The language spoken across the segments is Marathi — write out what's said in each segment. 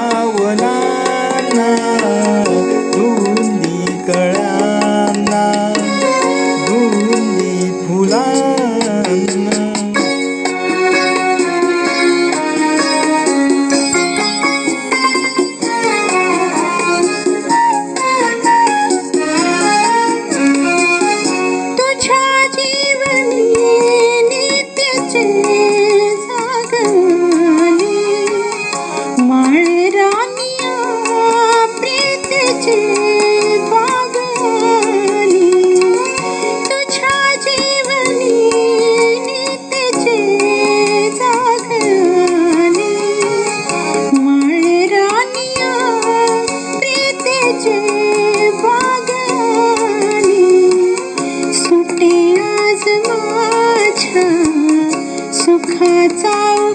पावना सुख जाऊ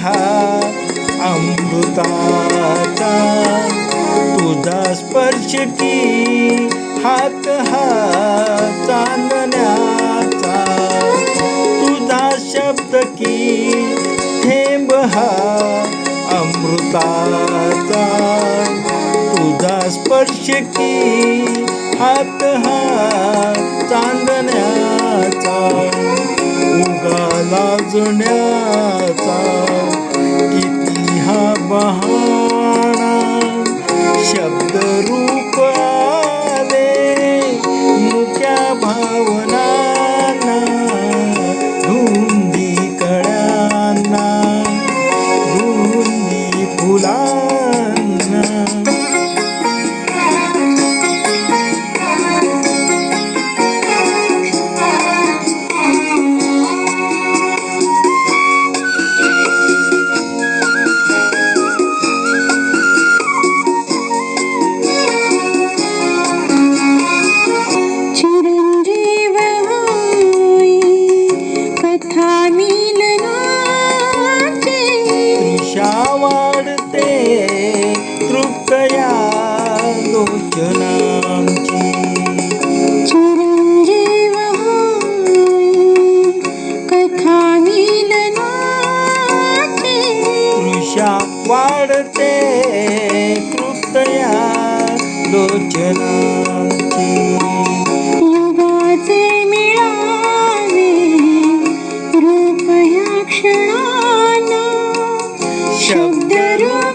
हा अमृताचा तुझा स्पर्श की हात हा चांदण्याचा. तुझा शब्द की थेंब हा अमृताचा तुझा स्पर्श की हात हा चांदण्याचा. उगाला जुण्याचा Lula. आशा वाढते. कृपया लोचनाचे. मिळाले कृपया क्षणाला शब्द रूप